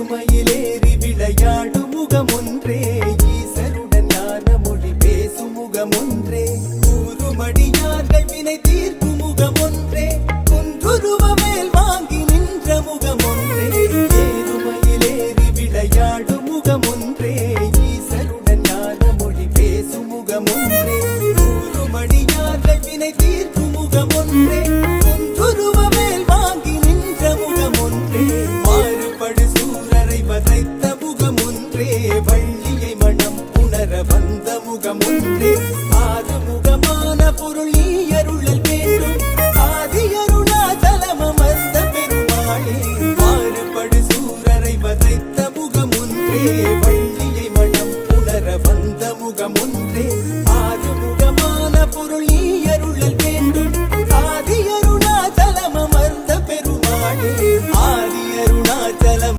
ஏறுமையிலேறி விளையாடும் முகம் ஒன்றே ஈசருடன் ஞான மொழி பேசும் முகம் ஒன்றே கூறுமடியார்கள் வினை தீர்க்கும் முகம் ஒன்றே குன்றுருவ மேல் வாங்கி நின்ற முகம் ஒன்றே ஏறுமையிலேறி விளையாடும் முகம் ஒன்றே ஈசருடன் ஞான மொழி பேசும் முகம் ஒன்றே கூறுமடியார்கள் வினை தீர்க்கும் முகம் ஒன்றே குன்றுருவ வள்ளியை மனம் உணர வந்த முகம் ஒன்றே ஆறுமுகமான பொருள் நீ அருளல் வேண்டும் ஆதி அருளா தலம் அமர்ந்த பெருமாளே. மாறுபடு சூரரை வதைத்த முகம் ஒன்றே வள்ளியை மனம் உணர வந்த முகம் ஒன்றே ஆறுமுகமான பொருள் நீ அருளல் வேண்டும் ஆதி அருணா தலம் அமர்ந்த பெருமாளே. ஆதி அருணா தலம்